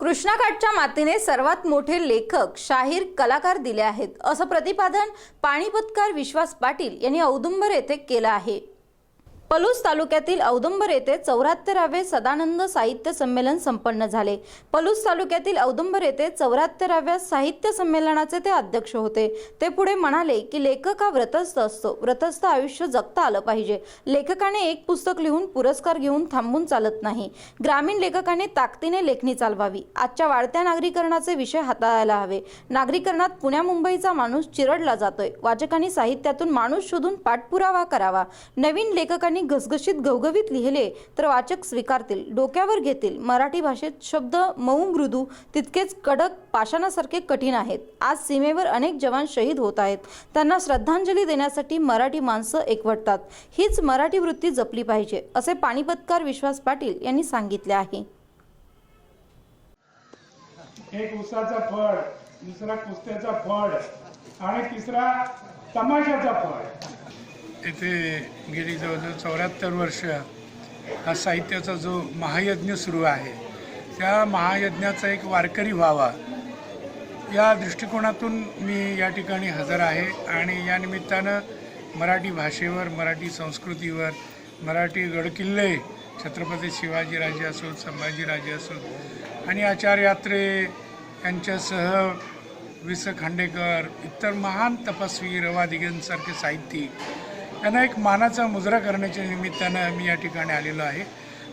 कृष्णाकाठच्या मातीने सर्वात मोठे लेखक शाहीर कलाकार दिले आहेत असं प्रतिपादन पाणीपतकार विश्वास पाटील यांनी औदुंबर येथे केलं आहे. पलूस तालुक्यातील औदुंबर येथे चौऱ्याहत्तरावे सदानंद साहित्य संमेलन संपन्न झाले. पलूस तालुक्यातील औदुंबर येथे चौऱ्याहत्तराव्या साहित्य संमेलनाचे ते अध्यक्ष होते. ते पुढे म्हणाले की लेखक हा व्रतस्थ असतो. व्रतस्थ आयुष्य जगता आलं पाहिजे. लेखकाने एक पुस्तक लिहून पुरस्कार घेऊन थांबून चालत नाही. ग्रामीण लेखकाने ताकदीने लेखणी चालवावी. आजच्या वाढत्या नागरीकरणाचे विषय हाताळायला हवे. नागरीकरणात पुण्या मुंबईचा माणूस चिरडला जातोय. वाचकांनी साहित्यातून माणूस शोधून पाठपुरावा करावा. नवीन लेखकांनी घसघशीत गवगवीत लिहिले तर वाचक स्वीकारतील डोक्यावर घेतील. मराठी भाषेत शब्द मऊ मृदू तितकेच कडक पाषाणासारखे कठीण आहेत. आज सीमेवर अनेक जवान शहीद होत आहेत. त्यांना श्रद्धांजली देण्यासाठी मराठी माणसं एकवटतात. हीच मराठी वृत्ती जपली पाहिजे असे पाणीपतकार विश्वास पाटील यांनी सांगितले आहे. एक उसाचा फळ दुसरा कुस्त्याचा फळ आणि तिसरा तमाशाचा फळ. येथे गेली जवळजवळ चौऱ्याहत्तर वर्ष हा साहित्याचा जो महायज्ञ सुरू आहे त्या महायज्ञाचा एक वारकरी व्हावा या दृष्टिकोनातून मी या ठिकाणी हजर आहे आणि या निमित्तानं मराठी भाषेवर मराठी संस्कृतीवर मराठी गडकिल्ले छत्रपती शिवाजीराजे असोत संभाजीराजे असोत आणि आचार्य यात्रे यांच्यासह वि स खांडेकर इतर महान तपस्वी रवा दिगेंसारखे साहित्यिक त्यांना एक मानाचा मुजरा करण्याच्या निमित्तानं मी या ठिकाणी आलेलो आहे.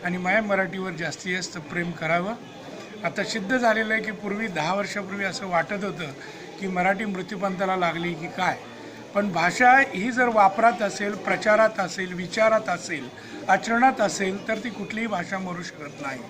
आणि माया मराठीवर जास्तीत जास्त प्रेम करावं. आता सिद्ध झालेलं आहे की पूर्वी दहा वर्षापूर्वी असं वाटत होतं की मराठी मृत्यूपंथाला लागली की काय. पण भाषा ही जर वापरात असेल प्रचारात असेल विचारात असेल आचरणात असेल तर ती कुठलीही भाषा मरू शकत नाही.